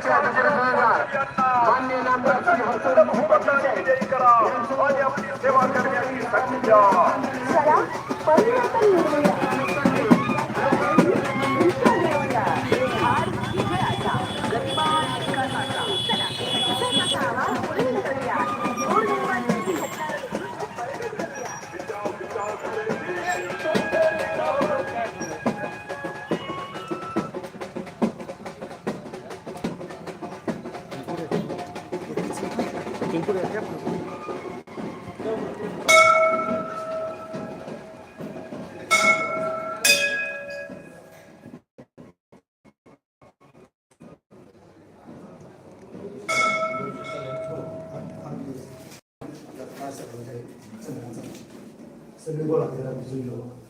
पक्षाचे मान्य नामदार श्री विजयी करा आणि आपली सेवा करण्याची संधी द्या चला se me vola che era bisogno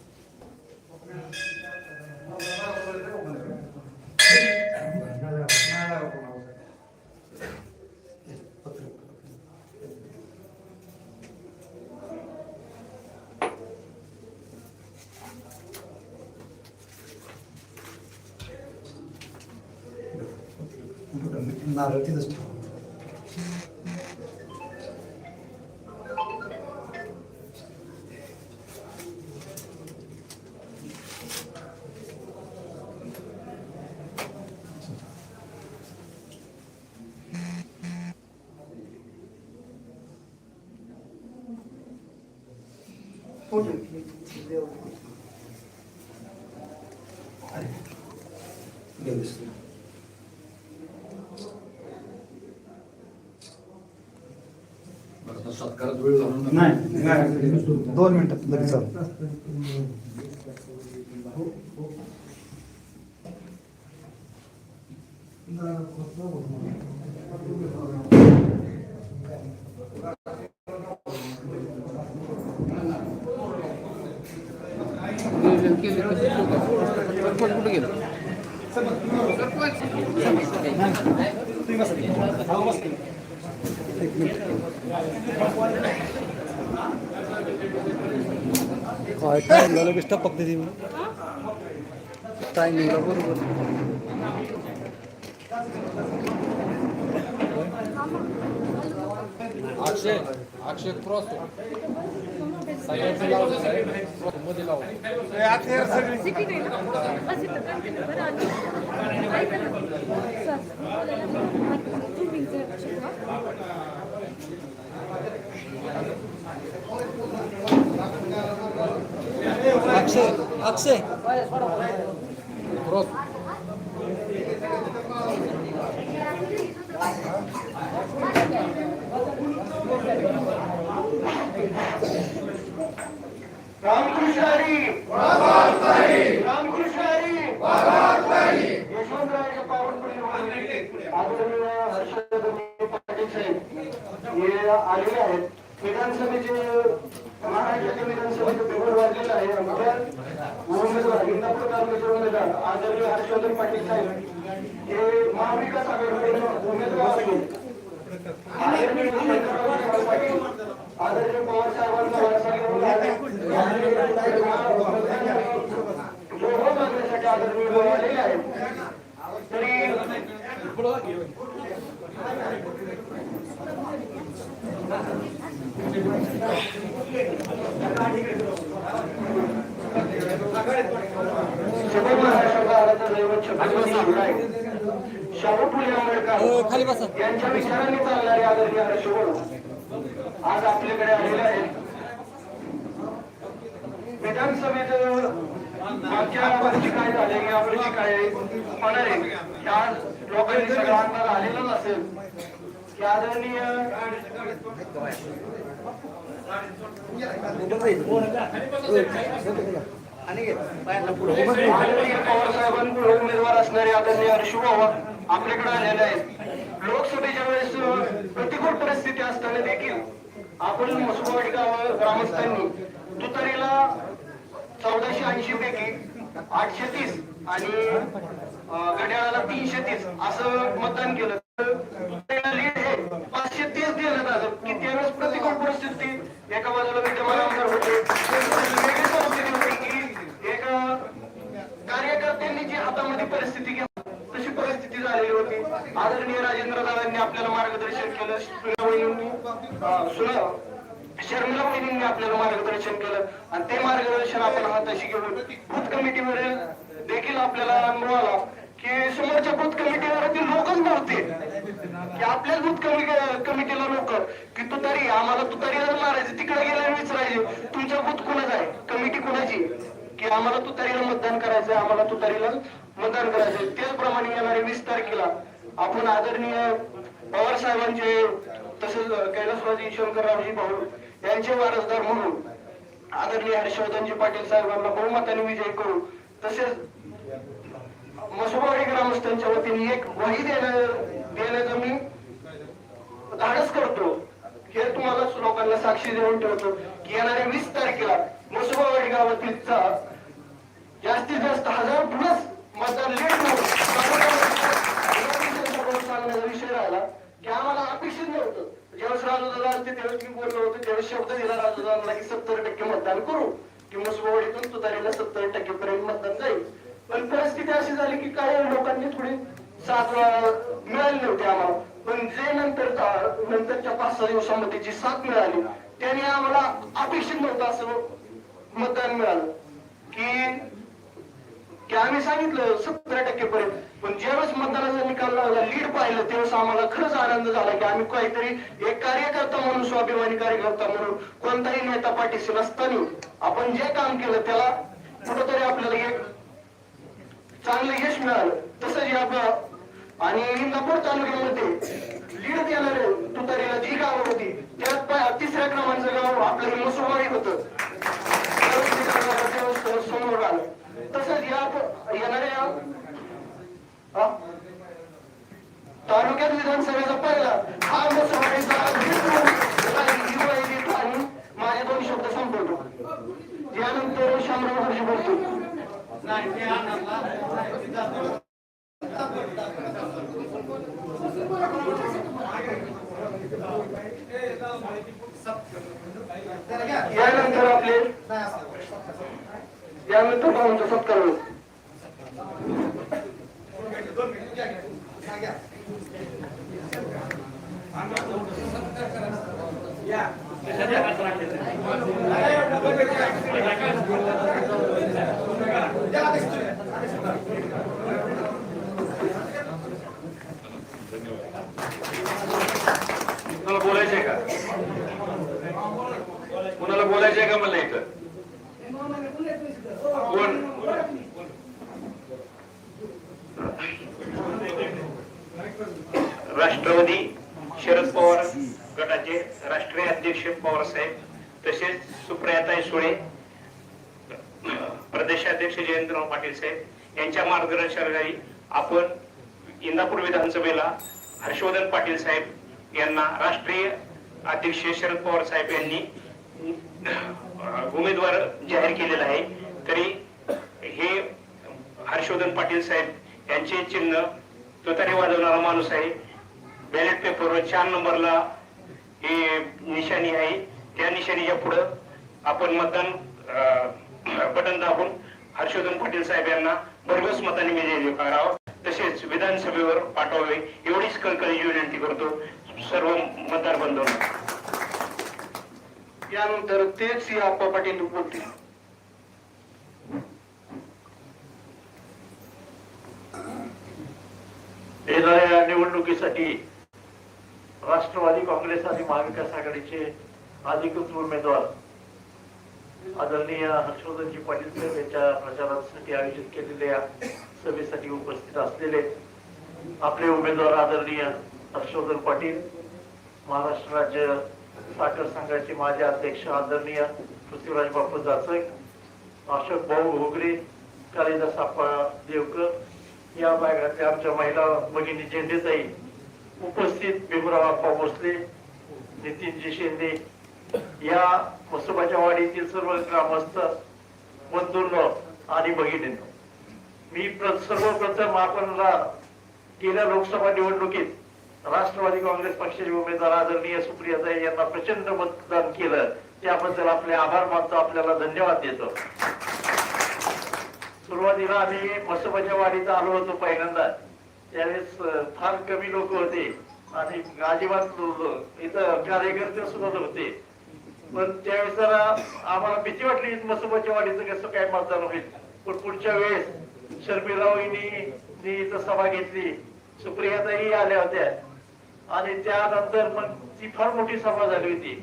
नाही नाही. दोन मिनिटात लगेच चालू. काय टाइमला लगेच टपकते ती टायमिंगला बरोबर अक्षय अक्षय क्रॉस साईडला लावलं साईड क्रॉसमध्ये लावलं तिकीट अक्षय ना बसमध्ये कंटिन्यू बरं आणि ऐका ना सर तुम्ही जर शिकवा अक्षय अक्षय क्रॉस रामकृष्ण हरी. रामकृष्ण हरी. साहेब आलेल्या आहेत. विधानसभेचे महाराष्ट्राच्या विधानसभेचे पेपर वाढलेलं आहे. आमच्या उमेदवार इंदापूर तालुक्याचे उमेदवार आदरणीय हर्षवर्धन पाटील साहेब हे महाविकास आघाडीकडून उमेदवार आहेत आदरणीय पवार साहेबांना मागण्यासाठी आदरणीय आलेले आहेत. तरी सगळं महाराष्ट्राचा शाहू फुले आंबेडकर यांच्या विचारांनी चालणारे आदरणीय हर्षवर्धन आज आपल्याकडे आलेले आहेत विधानसभेत मागच्या वर्षी काय झाले या वर्षी काय होणार आहे त्या लोकांनी सगळा अंदाज आलेला नसेल. आदरणीय उमेदवार असणारे आदरणीय हर्षभाऊ आपल्याकडे आलेले आहेत. लोकसभेच्या वेळेस प्रतिकूल परिस्थिती असताना देखील आपण मसुबावाडी गाव ग्रामस्थांनी तुतारीला चौदाशे ऐंशी पैकी आठशे तीस आणि घड्याळाला तीनशे तीस असं मतदान केलं. तीस देण्यात आलं प्रतिकूल परिस्थिती? एका बाजूला विद्यमान आमदार होते. वेगळी परिस्थिती होती की एका कार्यकर्त्यांनी जी हातामध्ये परिस्थिती घेतली तशी परिस्थिती झालेली होती. आदरणीय राजेंद्र दादांनी आपल्याला मार्गदर्शन केलं. सुना सुना शर्मिला वहिनींनी आपल्याला मार्गदर्शन केलं. आणि ते मार्गदर्शन आपण हाताशी घेऊन बूथ कमिटीवर देखील आपल्याला अनुभव की समोरच्या बूथ कमिटीवरती लोकच नव्हते की आपल्याच बूथ कमिटी कमिटीला लोक. की तुतारी आम्हाला तुतारीला मारायचं तिकडे गेल्यावर विचारायचे तुमचा बूथ कुणाच आहे? कमिटी कुणाची? की आम्हाला तुतारीला मतदान करायचंय आम्हाला तुतारीला मतदान करायचंय. त्याचप्रमाणे येणाऱ्या वीस तारखेला आपण आदरणीय पवार साहेबांचे तसेच कैलासवादी शंकररावजी भाऊ यांचे वारसदार म्हणून आदरणीय हर्षवर्धनजी पाटील साहेबांना बहुमताने विजय करू. तसेच मसुबावाडी ग्रामस्थांच्या वतीने एक वही देण्या देण्याचं मी धाडस करतो. हे तुम्हाला लोकांना साक्षी देऊन ठेवतो की येणाऱ्या वीस तारखेला मसुबावाडी गावातील चा- जास्तीत जास्त हजार प्लस मतदान लेट सांगण्याचा विषय राहिला की आम्हाला अपेक्षित नव्हतं. ज्यावेळेस राजूदादा असते त्यावेळेस मी बोललो होतो त्यावेळेस शब्द दिला राजूदादांना की सत्तर टक्के मतदान करू की मसुबावाडीतून तुतारीला सत्तर टक्के पर्यंत मतदान जाईल. पण परिस्थिती अशी झाली की काही लोकांनी थोडी साथ मिळाली नव्हती आम्हाला. पण जे नंतर नंतरच्या पाच सहा दिवसामध्ये जी साथ मिळाली त्याने आम्हाला अपेक्षित नव्हतं असं मतदान मिळालं. की की आम्ही सांगितलं सत्तर टक्के पर्यंत. पण ज्यावेळेस मतदानाचा निकाल लागला लीड पाहिलं त्यावेळेस आम्हाला खरंच आनंद झाला की आम्ही काहीतरी एक कार्यकर्ता म्हणून स्वाभिमानी कार्यकर्ता म्हणून कोणताही नेता पाठीशी नसताना आपण जे काम केलं त्याला कुठंतरी आपल्याला एक चांगलं यश मिळालं. तसंच या ब- आणि इंदापूर तालुक्यामध्ये लीड देणारे तुतारीला जी गावं होती त्यात तिसऱ्या क्रमांकाचं गाव आपलं हे होतं. समोर आलं. तसंच या येणाऱ्या तालुक्यात विधानसभेचा पहिला हा मसुवाडीचा आणि माझे दोन शब्द संपवतो. यानंतर शामराव हर्ष बोलतो. त्यानंतर आपले त्यानंतर भाऊंचा सत्कार होईल कुणाला बोलायचंय का? कुणाला बोलायचंय का मला इथं? कोण? राष्ट्रवादी शरद पवार. गटाचे राष्ट्रीय अध्यक्ष पवार साहेब तसेच सुप्रियाताई सुळे प्रदेशाध्यक्ष जयंतराव पाटील साहेब यांच्या मार्गदर्शनाखाली आपण इंदापूर विधानसभेला हर्षवर्धन पाटील साहेब यांना राष्ट्रीय अध्यक्ष शरद पवार साहेब यांनी उमेदवार जाहीर केलेला आहे. तरी हे हर्षवर्धन पाटील साहेब यांचे चिन्ह तुतारी वाजवणारा माणूस आहे. बॅलेट पेपरवर चार नंबरला हे निशाणी आहे. त्या निशाणीच्या पुढं आपण मतदान अं, बटन दाबून हर्षवर्धन पाटील साहेब यांना भरघोस मताने विजयी करावं तसेच विधानसभेवर पाठवावे एवढीच कळकळीची विनंती करतो सर्व मतदार बंधूंना. यानंतर तेच श्री आप्पा पाटील बोलतील. येणाऱ्या निवडणुकीसाठी राष्ट्रवादी काँग्रेस आणि महाविकास आघाडीचे अधिकृत उमेदवार आदरणीय हर्षवर्धनजी पाटील साहेब यांच्या प्रचारासाठी आयोजित केलेल्या सभेसाठी उपस्थित असलेले आपले उमेदवार आदरणीय हर्षवर्धन पाटील महाराष्ट्र राज्य साखर संघाचे माजी अध्यक्ष आदरणीय पृथ्वीराज बापू जाचक अशोक भाऊ घोगरे कालिदास आप्पा देवकर या भागातल्या आमच्या महिला भगिनी झेंडेताई उपस्थित भीमराव आप्पा भोसले नितीनजी शिंदे या मसोबाच्या वाडीतील सर्व ग्रामस्थ बंधूंनो आणि भगिनींनो. मी सर्वप्रथम आपण गेल्या लोकसभा निवडणुकीत राष्ट्रवादी काँग्रेस पक्षाचे उमेदवार आदरणीय सुप्रियाताई यांना प्रचंड मतदान केलं त्याबद्दल आपले आभार मानतो आपल्याला धन्यवाद देतो. सुरुवातीला आम्ही मसोबाच्या वाडीत आलो होतो पहिल्यांदा. त्यावेळेस फार कमी लोक होते. आणि अजिबात इथं कार्यकर्ते सुद्धा होते पण त्यावेळेस जरा आम्हाला भीती वाटली मसोबाच्या वाडीचं कसं काय मतदान होईल? पण पुढच्या वेळेस शर्मिलावईनी इथं सभा घेतली. सुप्रियाताही आल्या होत्या. आणि त्यानंतर मग ती फार मोठी सभा झाली होती.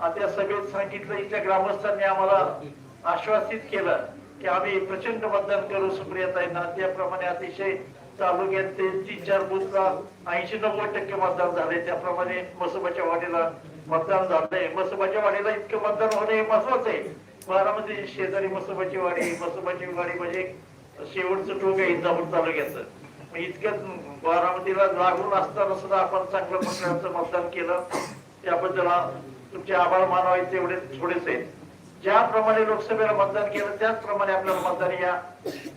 आणि त्या सभेत सांगितलं इथल्या ग्रामस्थांनी आम्हाला आश्वासित केलं की आम्ही प्रचंड मतदान करू सुप्रियाताईंना. त्याप्रमाणे अतिशय तालुक्यात ते तीन चार बुथला ऐंशी नव्वद टक्के मतदान झाले त्याप्रमाणे मसोबाच्या वाडीला मतदान झालंय. मसोबाच्या वाडीला इतकं मतदान होणं हे महत्वाचं आहे. बारामती शेजारी मसोबाची वाडी मसोबाची वाडी म्हणजे शेवटचं टोक आहे इंदापूर तालुक्याचं. इतकं बारामतीला लागून असताना सुद्धा आपण चांगल्या प्रकारचं मतदान केलं. त्याबद्दल तुमचे आभार मानावे तेवढे थोडेच आहेत ज्याप्रमाणे लोकसभेला मतदान केलं त्याचप्रमाणे आपल्याला मतदान या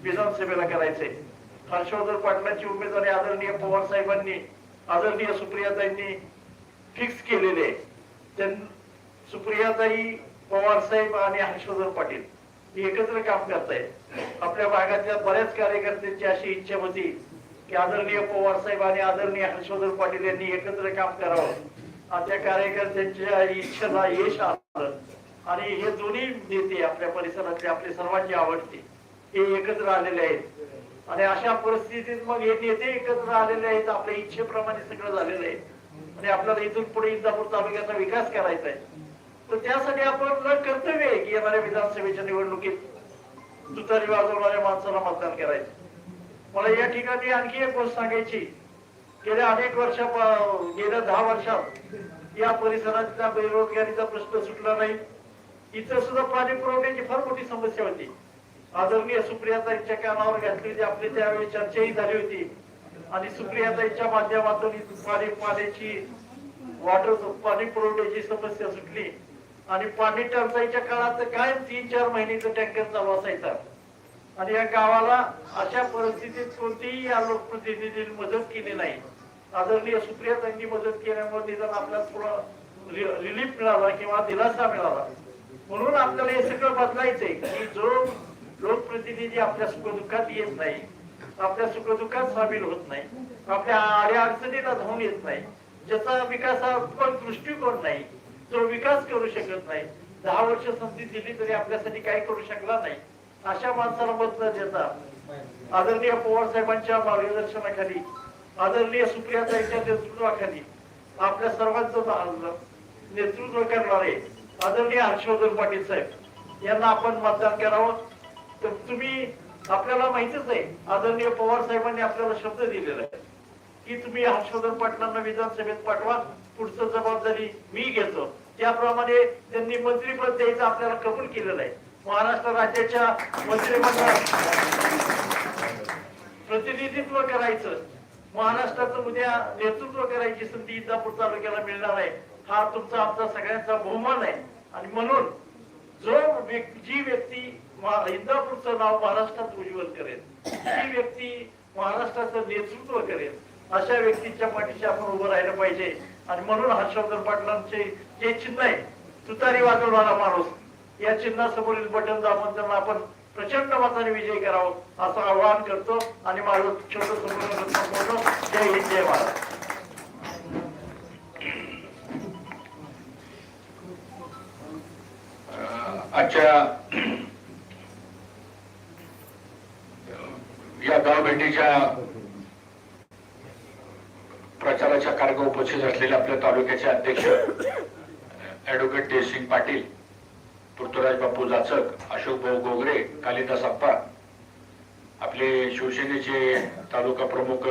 विधानसभेला करायचंय. हर्षवर्धन पाटलांची उमेदवारी आदरणीय पवार साहेबांनी आदरणीय सुप्रियाताईंनी फिक्स केलेले आहे. सुप्रियाताई पवार साहेब आणि हर्षवर्धन पाटील हे एकत्र काम करतायत. आपल्या भागातल्या बऱ्याच कार्यकर्त्यांची अशी इच्छा होती की आदरणीय पवार साहेब आणि आदरणीय हर्षवर्धन पाटील यांनी एकत्र काम करावं. आणि त्या कार्यकर्त्यांच्या इच्छेला यश आलं. आणि हे दोन्ही नेते आपल्या परिसरातले आपले सर्वांचे आवडते हे एकत्र आलेले आहेत. आणि अशा परिस्थितीत मग हे नेते एकत्र आलेले आहेत आपल्या इच्छेप्रमाणे सगळं झालेलं आहे. आणि आपल्याला इथून पुढे इंदापूर तालुक्याचा विकास करायचा आहे. तर त्यासाठी आपण कर्तव्य आहे की येणाऱ्या विधानसभेच्या निवडणुकीत दुतारी वाजवणाऱ्या माणसाला मतदान करायचं. मला या ठिकाणी आणखी एक गोष्ट सांगायची. गेल्या अनेक वर्षा गेल्या दहा वर्षात या परिसरातल्या बेरोजगारीचा प्रश्न सुटला नाही. इथं सुद्धा पाणी पुरवठ्याची फार मोठी समस्या होती. आदरणीय सुप्रियाताईंच्या कानावर घातली होती. आपली त्यावेळी चर्चाही झाली होती. आणि सुप्रियाताईंच्या माध्यमातून पाणी पाण्याची वॉटर पाणी पुरवठ्याची समस्या सुटली. आणि पाणी टंचाईच्या काळात काय तीन चार महिन्याचा टँकर चालू असायचा. आणि या गावाला अशा परिस्थितीत कोणतीही या लोकप्रतिनिधींनी मदत केली नाही. आदरणीय सुप्रियाताईंनी मदत केल्यामुळे निदान आपल्याला थोडा रिलीफ मिळाला किंवा दिलासा मिळाला. म्हणून आपल्याला हे सगळं बदलायचंय की जो लोकप्रतिनिधी आपल्या सुखदुःखात येत नाही. आपल्या सुखदुःखात सामील होत नाही. आपल्या आड्या अडचणीला धावून येत नाही. ज्याचा विकासात्मक दृष्टिकोन नाही जो विकास करू शकत नाही. दहा वर्ष संधी दिली तरी आपल्यासाठी काही करू शकला नाही. अशा माणसाला मत न देता. आदरणीय पवार साहेबांच्या मार्गदर्शनाखाली आदरणीय सुप्रियाताईंच्या नेतृत्वाखाली आपल्या सर्वांचं नेतृत्व करणारे आदरणीय हर्षवर्धन पाटील साहेब यांना आपण मतदान करावं. तर तुम्ही आपल्याला माहितीच आहे आदरणीय पवार साहेबांनी आपल्याला शब्द दिलेला आहे. की तुम्ही हर्षवर्धन पाटलांना विधानसभेत पाठवा पुढचं जबाबदारी मी घेतो. त्याप्रमाणे त्यांनी मंत्रीपद द्यायचं आपल्याला कबूल केलेलं आहे. महाराष्ट्र राज्याच्या मंत्रिमंडळात प्रतिनिधित्व करायचं महाराष्ट्राचं उद्या नेतृत्व करायची संधी इंदापूर तालुक्याला मिळणार आहे. हा तुमचा आमचा सगळ्यांचा बहुमान आहे. आणि म्हणून जो व्यक्ती जी व्यक्ती इंदापूरचं नाव महाराष्ट्रात उज्ज्वल करेल. ती व्यक्ती महाराष्ट्राचं नेतृत्व करेल. अशा व्यक्तीच्या पाठीशी आपण उभं राहिलं पाहिजे. आणि म्हणून हर्षवर्धन पाटलांचे जे चिन्ह आहे तुतारी वाजवणारा माणूस या चिन्हासमोरील बटन दाबून त्यांना आपण प्रचंड मताने विजय करावं असं आवाहन करतो. आणि माझं छोटं संपूर्ण जय हिंद जय महाराज आजच्या या गाव भेटीच्या प्रचाराच्या कार्यक्रम उपस्थित असलेले आपल्या तालुक्याचे अध्यक्ष ऍडव्होकेट तेजसिंग पाटील पृथ्वीराज बापू जाचक अशोक भाऊ गोगरे कालिदास अप्पा आपले शिवसेनेचे तालुका प्रमुख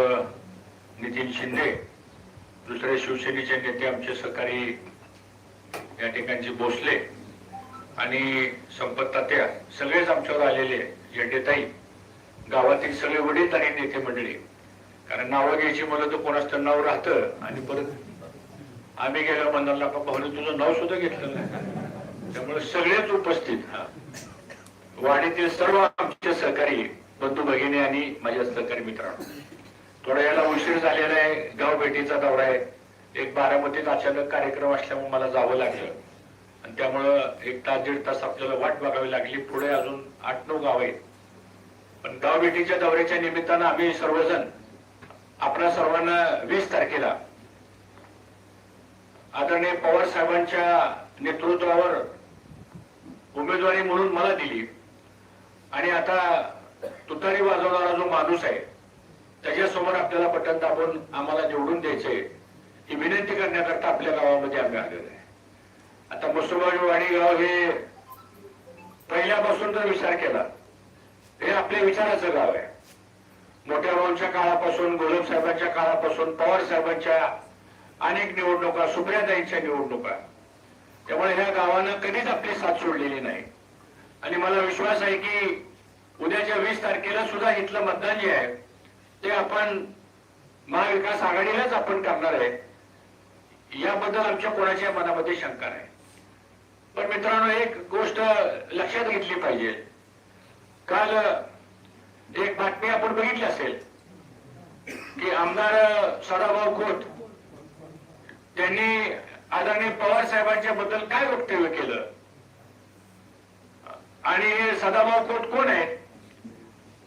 नितीन शिंदे दुसरे शिवसेनेचे नेते आमचे सहकारी या ठिकाणचे भोसले आणि संपत तात्या सगळेच आमच्यावर आलेले झेंडेताई गावातील सगळे वडील आणि नेते मंडळी. कारण नावं घ्यायची म्हणलं तर कोणाच तर नाव राहतं आणि परत आम्ही गेल्या मंदाला पाहुणे तुझं नाव सुद्धा घेतलं नाही. त्यामुळे सगळेच उपस्थित. हा. वाडीतील सर्व आमचे सहकारी बंधू भगिनी आणि माझ्या सहकारी मित्रांनो. थोडा याला उशीर झालेला आहे गाव भेटीचा दौरा आहे. एक बारामतीत अचानक कार्यक्रम असल्यामुळे मला जावं लागलं. आणि त्यामुळं एक तास दीड तास आपल्याला वाट बघावी लागली. पुढे अजून आठ नऊ गाव आहेत. पण गाव भेटीच्या दौऱ्याच्या निमित्तानं आम्ही सर्वजण आपल्या आपल्या सर्वांना वीस तारखेला आदरणीय पवार साहेबांच्या नेतृत्वावर उमेदवारी म्हणून मला दिली. आणि आता तुतारी वाजवणारा जो माणूस आहे त्याच्यासमोर आपल्याला बटन दाबून आम्हाला निवडून द्यायचंय ही विनंती करण्याकरता आपल्या गावामध्ये आम्ही आलेलो आहे. आता मुसुबाजी वाडी गाव हे पहिल्यापासून जर विचार केला. हे आपल्या विचाराचं गाव आहे. मोठ्या भाऊंच्या काळापासून गोलब साहेबांच्या काळापासून पवार साहेबांच्या अनेक निवडणुका सुप्रियाताईंच्या निवडणुका. त्यामुळे ह्या गावानं कधीच आपली साथ सोडलेली नाही. आणि मला विश्वास आहे की उद्याच्या वीस तारखेला सुद्धा इथलं मतदान जे आहे ते आपण महाविकास आघाडीलाच आपण करणार आहे. याबद्दल आमच्या कोणाच्या मनामध्ये शंका नाही. पण मित्रांनो एक गोष्ट लक्षात घेतली पाहिजे. काल एक बातमी आपण बघितली असेल की आमदार सदाभाऊ खोत त्यांनी आदरणीय पवार साहेबांच्या बद्दल काय वक्तव्य केलं? आणि हे सदाभाऊ खोत कोण आहेत?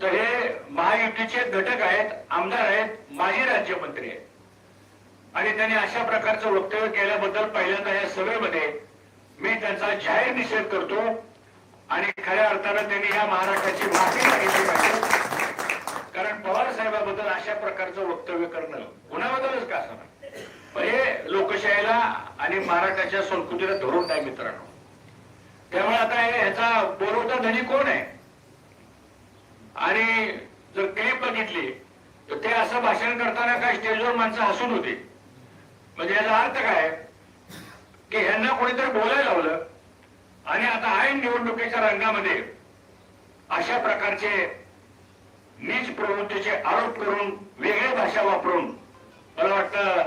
तर हे महायुतीचे घटक आहेत आमदार आहेत माजी राज्यमंत्री आहेत. आणि त्यांनी अशा प्रकारचं वक्तव्य केल्याबद्दल पहिल्यांदा या सभेमध्ये मी त्यांचा जाहीर निषेध करतो. आणि खऱ्या अर्थानं त्यांनी या महाराष्ट्राची माफी मागितली पाहिजे. कारण पवार साहेबाबद्दल अशा प्रकारचं वक्तव्य करणं कुणाबद्दलच का असं हे लोकशाहीला आणि महाराष्ट्राच्या संस्कृतीला धरून नाही मित्रांनो. त्यामुळे आता ह्याचा बोरवता धनी कोण आहे? आणि जर क्लिप बघितली तर ते असं भाषण करताना काय स्टेजवर माणसं हसून होती. म्हणजे याचा अर्थ काय? की ह्यांना कोणीतरी बोलायला लावलं आणि आता ऐन निवडणुकीच्या रंगामध्ये अशा प्रकारचे नीच प्रवृत्तीचे आरोप करून वेगळी भाषा वापरून मला वाटतं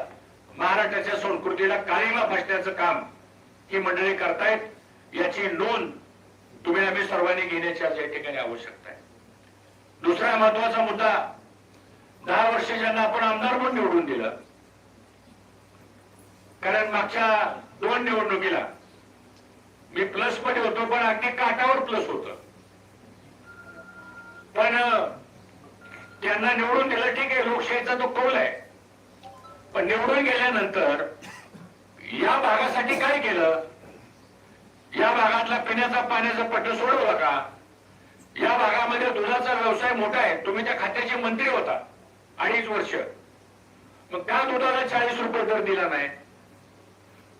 महाराष्ट्राच्या संस्कृतीला काळीमा फासण्याचं काम ही मंडळी करतायत याची नोंद तुम्ही आम्ही सर्वांनी घेण्याची आज या ठिकाणी आवश्यकता आहे. दुसरा महत्त्वाचा मुद्दा दहा वर्ष ज्यांना आपण आमदार म्हणून निवडून दिलं कारण मागच्या दोन निवडणुकीला मी प्लसमध्ये होतो पण अगदी काटावर प्लस होत. पण त्यांना निवडून दिलं ठीक आहे लोकशाहीचा तो कौल आहे. पण निवडून गेल्यानंतर या भागासाठी काय केलं? या भागातला पिण्याचा पाण्याचा पट्ट सोडवला का? या भागामध्ये दुधाचा व्यवसाय मोठा आहे. तुम्ही त्या खात्याचे मंत्री होता अडीच वर्ष. मग का दुधाला चाळीस रुपये दर दिला नाही.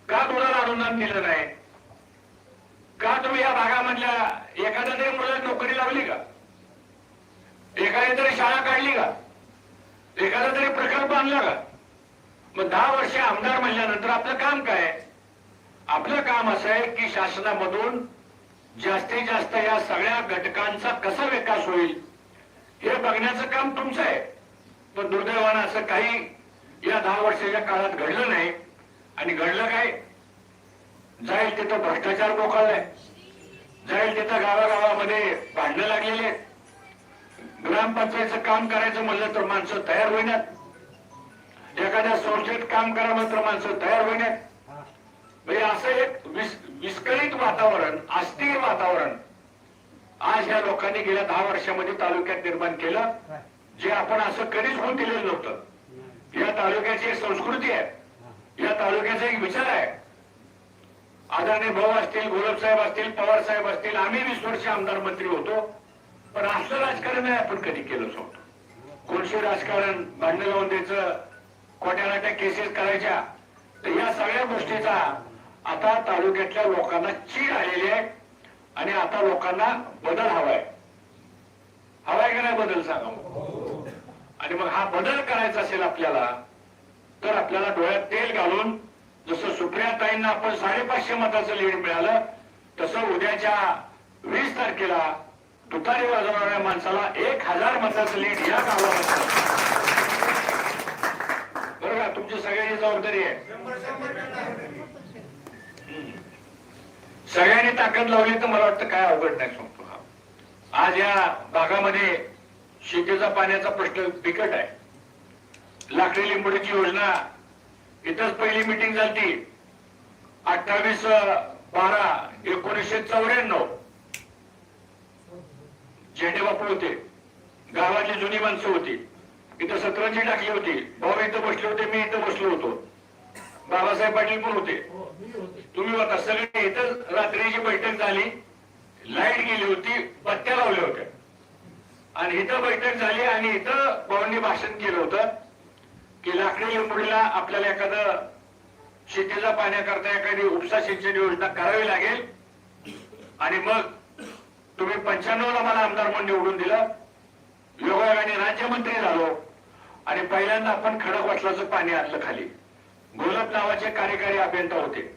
का दुधाला अनुदान दिलं नाही? का तुम्ही या भागामधल्या एखाद्या तरी मुलाला नोकरी लावली का? एखादी तरी शाळा काढली का? एखादा तरी प्रकल्प आणला का? मग दहा वर्ष आमदार म्हणल्यानंतर आपलं काम काय? आपलं काम असं आहे की शासनामधून जास्तीत जास्त या सगळ्या घटकांचा कसा विकास होईल हे बघण्याचं काम तुमचं आहे. पण दुर्दैवानं असं काही या दहा वर्षाच्या काळात घडलं नाही. आणि घडलं काय? जाईल तिथं भ्रष्टाचार मोकाळलाय जाईल तिथं गावागावामध्ये भांडणं लागलेले आहेत. ग्रामपंचायतचं काम करायचं म्हणलं तर माणसं तयार होईनात. एखाद्या संस्थेत काम करा मात्र माणसं तयार होईनात. म्हणजे असं एक विस विस्कळीत वातावरण अस्थिर वातावरण आज या लोकांनी गेल्या दहा वर्षामध्ये तालुक्यात निर्माण केलं जे आपण असं कधीच होऊन दिलेलं नव्हतं. या तालुक्याची एक संस्कृती आहे. या तालुक्याचा एक विचार आहे. आदरणीय भाऊ असतील गोलब साहेब असतील पवार साहेब असतील आम्ही वीस वर्ष आमदार मंत्री होतो. पण असं राजकारण नाही आपण कधी केलं नव्हतं. कोणशी राजकारण भांडण लावून द्यायचं कोट्यानाट्या केसेस करायच्या. तर या सगळ्या गोष्टीचा आता तालुक्यातल्या लोकांना चीड आलेली आहे आणि आता लोकांना बदल हवाय. हवाय का नाही बदल सांगा आणि मग हा बदल करायचा असेल आपल्याला तर आपल्याला डोळ्यात तेल घालून जसं सुप्रियाताईंना आपण साडेपाचशे मताचं लीड मिळालं तसं उद्याच्या वीस तारखेला तुतारी वाजवणाऱ्या माणसाला एक हजार मताचं लीड या गावाला बरं का? तुमची सगळ्यांची जबाबदारी आहे. सगळ्यांनी ताकद लावली तर मला वाटतं काय अवघड नाही सांगतो हा. आज या भागामध्ये शेतीचा पाण्याचा प्रश्न बिकट आहे. लाकडी लिंबोडीची योजना इथंच पहिली मिटिंग झाली अठ्ठावीस बारा एकोणीसशे चौऱ्याण्णव. झेंडे बापू होते. गावातली जुनी माणसं होती. इथं सतरंजी टाकली होती. भाऊ इथं बसले होते मी इथं बसलो होतो. बाबासाहेब पाटील पण होते. तुम्ही होता सगळे इथं रात्रीची बैठक झाली. लाइट गेली होती बत्त्या लावल्या होत्या. आणि इथं बैठक झाली आणि इथं भाऊंनी भाषण केलं होतं. की लाकडी लिंबोडीला आपल्याला एखादं शेतीचा पाण्याकरता एखादी उपसा सिंचन योजना करावी लागेल. आणि मग तुम्ही पंच्याण्णवला मला आमदार म्हणून निवडून दिलं. योगायोगाने राज्यमंत्री झालो. आणि पहिल्यांदा आपण खडक वाटलाचं पाणी आणलं खाली. गोलप नावाचे कार्यकारी अभियंता होते.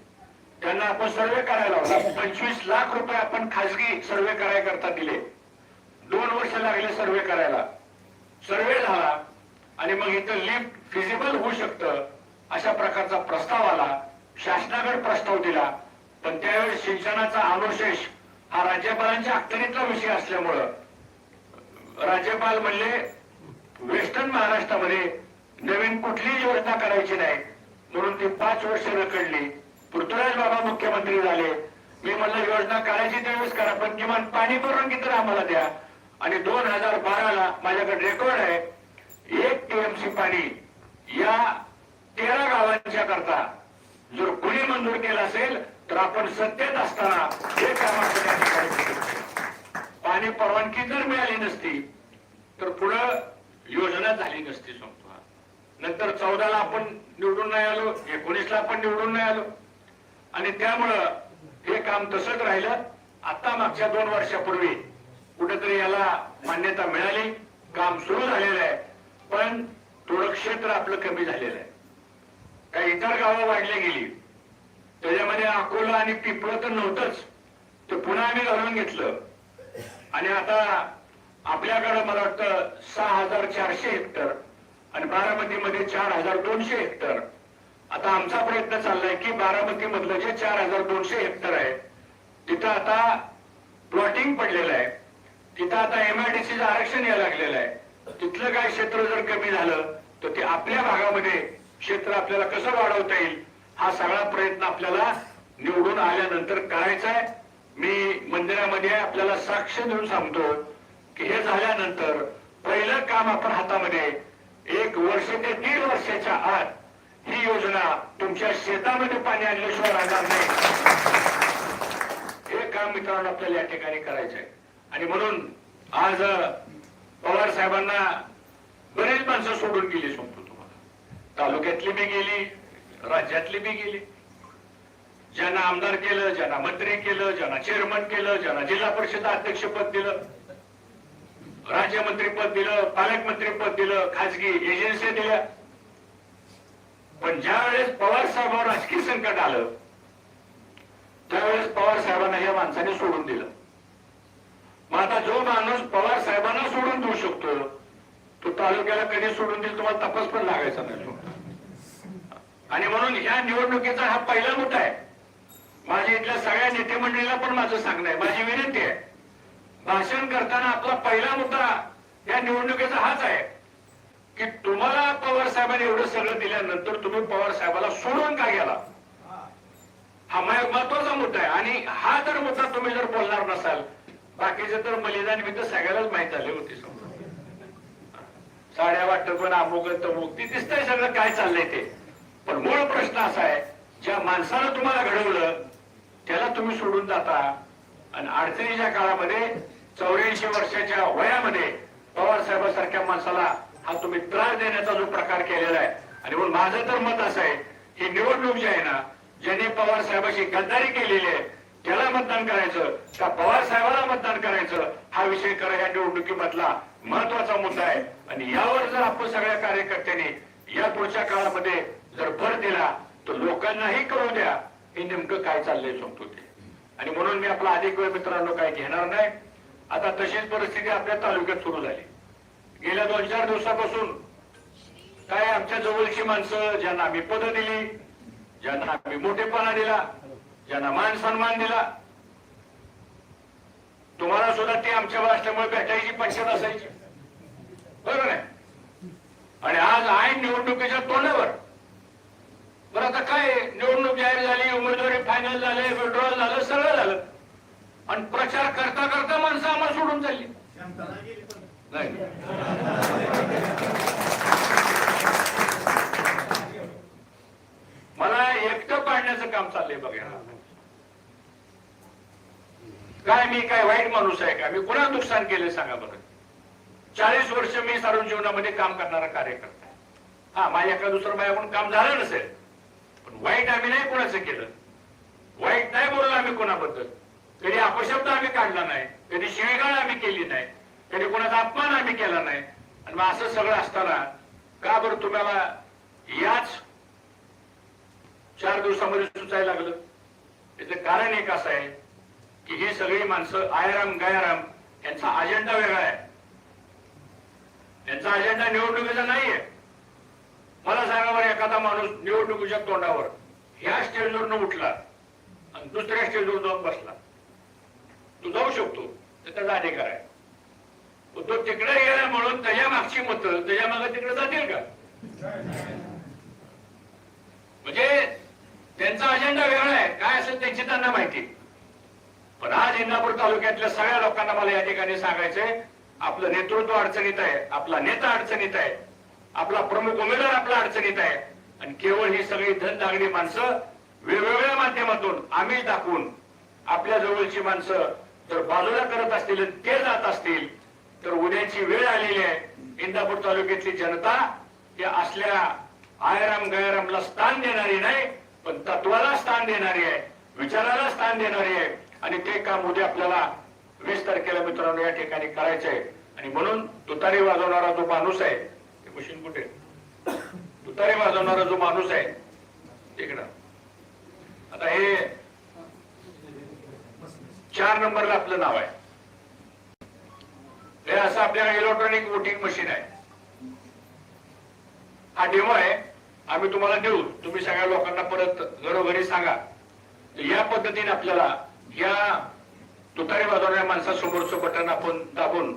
त्यांना आपण सर्वे करायला होता पंचवीस लाख रुपये आपण खासगी सर्वे करायकरता दिले. दोन वर्ष लागले सर्वे करायला. सर्वे झाला. आणि मग इथं लिफ्ट फिजिबल होऊ शकतं. अशा प्रकारचा प्रस्ताव आला. शासनाकडे प्रस्ताव दिला. पण त्यावेळेस शिक्षणाचा अनुशेष हा राज्यपालांच्या अखत्यारीतला विषय असल्यामुळं राज्यपाल म्हणले वेस्टर्न महाराष्ट्रामध्ये नवीन कुठलीही योजना करायची नाही. म्हणून ती पाच वर्ष रखडली. पृथ्वीराज बाबा मुख्यमंत्री झाले. मी म्हणलं योजना करायची त्यावेळेस करा पण किमान पाणी परवानगी किती आम्हाला द्या. आणि दोन हजार बाराला माझ्याकडे रेकॉर्ड आहे. एक टीएमसी पाणी या तेरा गावांच्या करता जर कुणी मंजूर केलं असेल तर आपण सत्तेत असताना हे कामाचं पाणी परवानगी जर मिळाली नसती तर पुढं योजना झाली नसती सांगतो नंतर चौदाला आपण निवडून नाही आलो एकोणीसला आपण निवडून नाही आलो. आणि त्यामुळं हे काम तसंच राहिलं. आता मागच्या दोन वर्षापूर्वी कुठेतरी याला मान्यता मिळाली. काम सुरू झालेलं आहे. पण थोडं क्षेत्र आपलं कमी झालेलं आहे. काही इतर गावं वाढली गेली. त्याच्यामध्ये अकोला आणि पिपळ तर नव्हतंच. ते पुन्हा आम्ही घालून घेतलं. आणि आता आपल्याकडं मला वाटतं सहा हजार चारशे हेक्टर आणि बारामतीमध्ये चार हजार दोनशे हेक्टर. आता आमचा प्रयत्न चाललाय की बारामती मधलं जे चार हजार दोनशे हेक्टर आहे तिथं आता प्लॉटिंग पडलेलं आहे. तिथं आता एमआयडीसीचं आरक्षण यायला लागलेलं आहे. तिथलं काय क्षेत्र जर कमी झालं तर ते आपल्या भागामध्ये क्षेत्र आपल्याला कसं वाढवता येईल हा सगळा प्रयत्न आपल्याला निवडून आल्यानंतर करायचा आहे. मी मंदिरामध्ये आपल्याला साक्ष देऊन सांगतो की हे झाल्यानंतर पहिलं काम आपण हातामध्ये एक वर्ष ते दीड वर्षाच्या आत ही योजना तुमच्या शेतामध्ये पाणी आणल्याशिवाय राहणार नाही. हे काम मित्रांनो आपल्याला या ठिकाणी करायचंय आणि म्हणून आज पवार साहेबांना बरेच माणसं सोडून गेली सांगतो तुम्हाला. तालुक्यातली बी गेली राज्यातली बी गेली. ज्यांना आमदार केलं ज्यांना मंत्री केलं ज्यांना चेअरमन केलं ज्यांना जिल्हा परिषद अध्यक्षपद दिलं राज्यमंत्री पद दिलं पालकमंत्री पद दिलं खाजगी एजन्सी दिल्या. पण ज्या वेळेस पवार साहेबांवर राजकीय संकट आलं त्यावेळेस पवार साहेबांना या माणसाने सोडून दिलं. मग आता जो माणूस पवार साहेबांना सोडून देऊ शकतो तो तालुक्याला कधी सोडून देईल तुम्हाला तपास पण लागायचा नाही. आणि म्हणून ह्या निवडणुकीचा हा पहिला मुद्दा आहे. माझ्या इथल्या सगळ्या नेते मंडळीला पण माझं सांगणं आहे. माझी विनंती आहे. भाषण करताना आपला पहिला मुद्दा या निवडणुकीचा हाच आहे की तुम्हाला पवार साहेबांनी एवढं सगळं दिल्यानंतर तुम्ही पवार साहेबाला सोडून का गेला? हा महत्त्वाचा मुद्दा आहे. आणि हा जर मुद्दा तुम्ही जर बोलणार नसाल बाकीचे तर बलिदान मी तर सगळ्यालाच माहीत झाले होते. समजा. साड्या वाटत पण अमुक तमुक ती दिसतंय सगळं काय चाललंय ते. पण मूळ प्रश्न असा आहे ज्या माणसानं तुम्हाला घडवलं त्याला तुम्ही सोडून जाता. आणि अडचणीच्या काळामध्ये चौऱ्याऐंशी वर्षाच्या वयामध्ये पवार साहेबांसारख्या माणसाला हा तुम्ही त्रास देण्याचा जो प्रकार केलेला आहे. आणि म्हणून माझं तर मत असं आहे ही निवडणूक जी आहे ना ज्याने पवार साहेबांशी गद्दारी केलेली आहे त्याला मतदान करायचं का पवार साहेबाला मतदान करायचं हा विषय करा या निवडणुकीमधला महत्त्वाचा मुद्दा आहे. आणि यावर जर आपण सगळ्या कार्यकर्त्यांनी या पुढच्या काळामध्ये जर भर दिला तर लोकांनाही कळू द्या हे नेमकं काय चाललंय सांगतो ते आणि म्हणून मी आपला अधिक वेळ मित्रांनो काय घेणार नाही. आता तशीच परिस्थिती आपल्या तालुक्यात सुरू झाली. गेल्या दोन चार दिवसापासून काय आमच्या जवळची माणसं ज्यांना आम्ही पद दिली ज्यांना आम्ही मोठेपणा दिला ज्यांना मान सन्मान दिला तुम्हाला सुद्धा ते आमच्या असल्यामुळे भेटायची पक्षात असायची. बरोबर आहे? आणि आज आहे निवडणुकीच्या तोंडावर. बरं आता काय निवडणूक जाहीर झाली उमेदवारी फायनल झाले विड्रॉल झालं सगळं झालं. आणि प्रचार करता करता माणसं आम्हाला सोडून चालली. मला एकटं करण्याचं काम चाललंय बघा. काय मी काय वाईट माणूस आहे का? मी कुणा नुकसान केले सांगा बरं. चाळीस वर्ष मी सारून जीवनामध्ये काम करणारा कार्यकर्ता हा माझ्या का दुसरं माझ्याकडून काम झालं नसेल पण वाईट आम्ही नाही कोणाचं केलं. वाईट नाही बोललो आम्ही कोणाबद्दल. कधी अपशब्द आम्ही काढला नाही कधी शिळगाळ आम्ही केली नाही कधी कोणाचा अपमान आम्ही केला नाही. आणि मग असं सगळं असताना का बरं तुम्हाला याच चार दिवसामध्ये सुचायला लागलं. त्याचं कारण एक असं आहे की ही सगळी माणसं आयराम गयाराम यांचा अजेंडा वेगळा आहे. त्यांचा अजेंडा निवडणुकीचा नाहीये. मला सांगा बरं एखादा माणूस निवडणुकीच्या तोंडावर ह्या स्टेजवरनं उठला आणि दुसऱ्या स्टेजवर जाऊन बसला. तू जाऊ शकतो तर त्याचा अधिकार आहे. तो तिकडे गेला म्हणून त्याच्या मागची मतं त्याच्यामागे तिकडे जातील का म्हणजे त्यांचा अजेंडा वेगळा आहे काय असेल त्यांची त्यांना माहिती. पण आज इंदापूर तालुक्यातल्या सगळ्या लोकांना मला या ठिकाणी सांगायचंय आपलं नेतृत्व अडचणीत आहे आपला नेता अडचणीत आहे आपला प्रमुख उमेदवार आपला अडचणीत आहे आणि केवळ ही सगळी धन धनदागडी माणसं वेगवेगळ्या माध्यमातून आम्ही दाखवून आपल्या जवळची माणसं जर बाजूला करत असतील ते जात असतील तर उद्याची वेळ आलेली आहे. इंदापूर तालुक्यातली जनता या असल्या आयराम गैरामला स्थान देणारी नाही पण तत्वाला स्थान देणारी आहे. विचाराला स्थान देणारी आहे. आणि ते काम उद्या आपल्याला वीस तारखेला मित्रांनो या ठिकाणी करायचं आहे आणि म्हणून तुतारी वाजवणारा जो माणूस आहे ते मशीन कुठे? तुतारी वाजवणारा जो माणूस आहे तिकडं. आता हे चार नंबरला आपलं नाव आहे. हे असं आपल्या इलेक्ट्रॉनिक वोटिंग मशीन आहे. हा डेमो आहे. आम्ही तुम्हाला देऊ. तुम्ही सगळ्या लोकांना परत घरोघरी सांगा. या पद्धतीने आपल्याला या तुतारी वाजवणाऱ्या माणसासमोरचं बटन आपण दाबून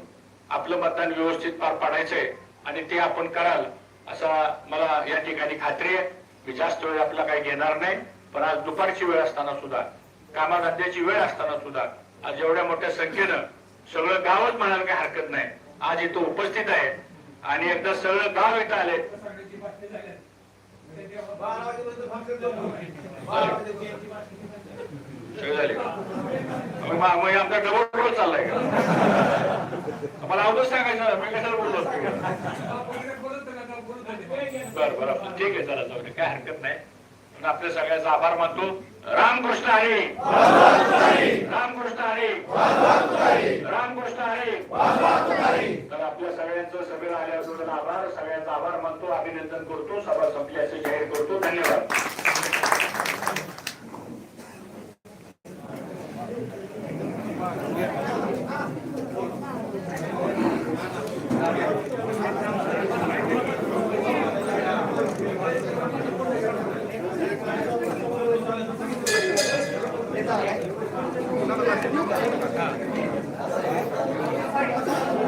आपलं मतदान व्यवस्थित पार पाडायचंय आणि ते आपण कराल असा मला या ठिकाणी खात्री आहे. मी जास्त वेळ आपला काही घेणार नाही पण आज दुपारची वेळ असताना सुद्धा कामाधंद्याची वेळ असताना सुद्धा आज एवढ्या मोठ्या संख्येनं सगळं गावच म्हणायला काही हरकत नाही. आज इथं उपस्थित आहे आणि एकदा सगळं गाव इथं आले. आमचा डबल रोल चाललाय का मला अवघड सांगायचं मी कशाला बोललो असतो बर बर ठीक आहे चला जाऊ काय हरकत नाही पण आपल्या सगळ्याचा आभार मानतो. रामकृष्ण हरी. रामकृष्ण हरी. रामकृष्ण हरी. तर आपल्या सगळ्यांचं सभेला आल्याबद्दल आभार. सगळ्यांचा आभार मानतो. अभिनंदन करतो. सभा संपल्याचे जाहीर करतो. धन्यवाद. Thank you.